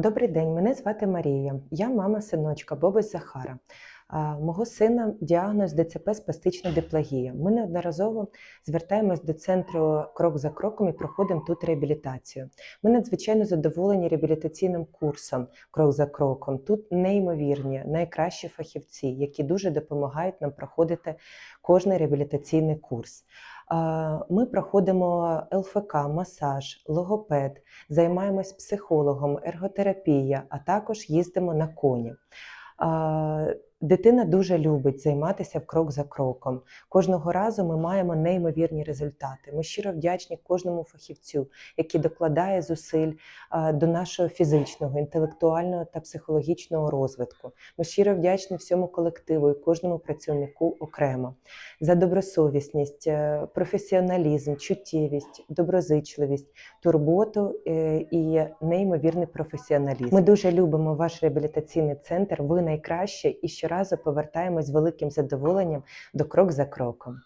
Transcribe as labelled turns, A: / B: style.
A: Добрий день, мене звати Марія. Я мама синочка Бобось Захара. Мого сина діагноз ДЦП спастична диплagія. Ми неодноразово звертаємось до центру крок за кроком і проходимо тут реабілітацію. Ми надзвичайно задоволені реабілітаційним курсом крок за кроком. Тут неймовірні, найкращі фахівці, які дуже допомагають нам проходити кожний реабілітаційний курс. Ми проходимо ЛФК, масаж, логопед, займаємось психологом, ерготерапія, а також їздимо на коні. Дитина дуже любить займатися в крок за кроком. Кожного разу ми маємо неймовірні результати. Ми щиро вдячні кожному фахівцю, який докладає зусиль до нашого фізичного, інтелектуального та психологічного розвитку. Ми щиро вдячні всьому колективу і кожному працівнику окремо за добросовісність, е, професіоналізм, чуттєвість, доброзичливість, турботу е, і неймовірний професіоналізм. Ми дуже любимо ваш реабілітаційний центр. Ви найкраще і щоразу повертаємось з великим задоволенням до крок за кроком.